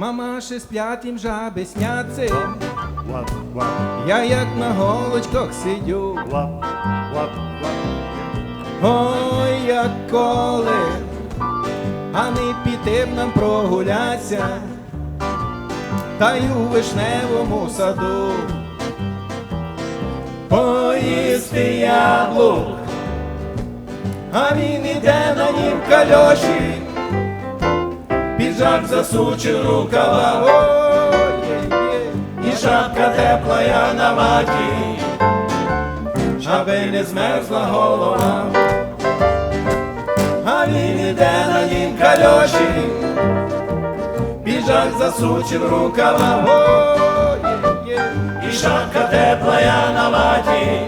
Мамаші сплять їм жаби сняться, Лап, лап, я як на голочках сидю. лап, лап, лап. Ой, як коли, а не піти б нам прогуляться, та й у вишневому саду. Поїсти яблук, а він іде на нім кальоші, піджак засучив рукава, і шапка тепла я на ваті, аби не змерзла голова. А він іде на нім кальоші, піджак засучив рукава, і шапка тепла я на ваті,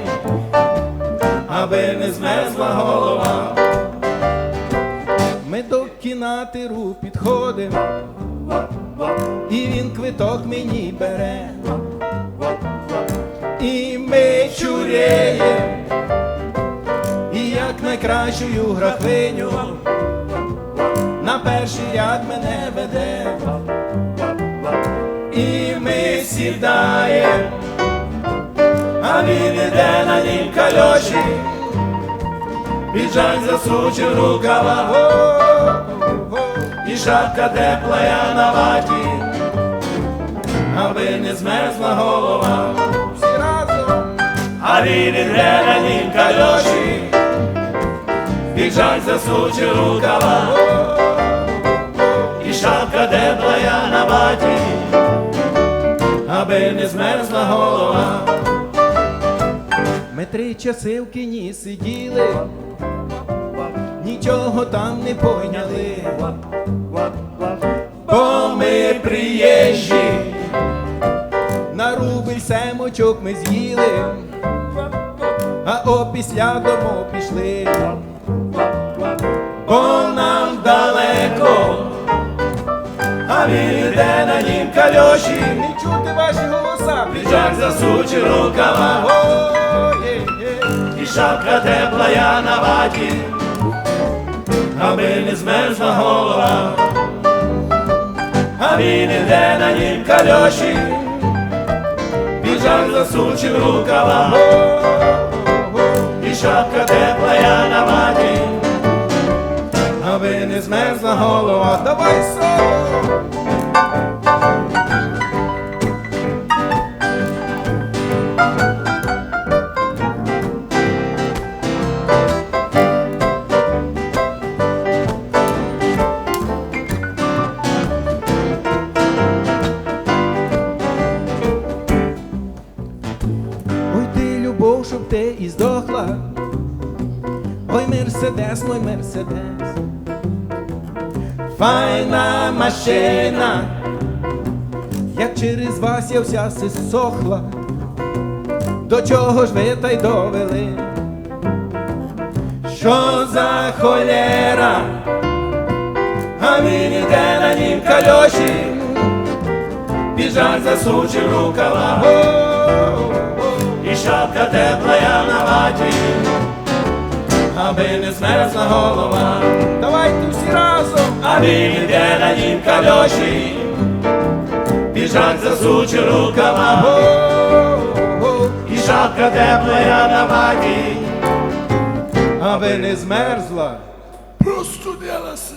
аби не змерзла голова. До кінотеатру підходимо, і він квиток мені бере, і ми чуреємо, і як найкращою графиню на перший ряд мене веде, і ми сідаємо, а він іде на нім кальоші, піджак засучив рукава, го-го, і шапка тепла я на ваті, аби не змерзла голова. Всі разом. А на нім кальоші, піджак засучив рукава, і шапка тепла я на ваті, аби не змерзла голова. Ми три часи в кіні сиділи, нічого там не поняли, бо ми приїжджі, на рубль семочок ми з'їли, а опісля дому пішли, бо нам далеко, а він іде на нім кальоші, не чути ваші голоса, піджак засучив рукава, і шапка тепла я на ваті, аби не змерзла голова, а він іде на нім кальоші, піджак засучив рукава, і шапка тепла я на ваті, аби не змерзла голова, давай соло. Любов, щоб ти і здохла. Ой, мерседес, мой мерседес. Файна машина, як через вас я вся сохла. До чого ж ви та й довели? Що за холєра? А він іде на нім кальоші, біжать засучив рукава. І шапка тепла я на ваті, аби не змерзла голова. Давайте всі разом, а іде на нім кальоші, біжак засучив рукава. І шапка тепла я на ваті, аби не змерзла. Простудилася.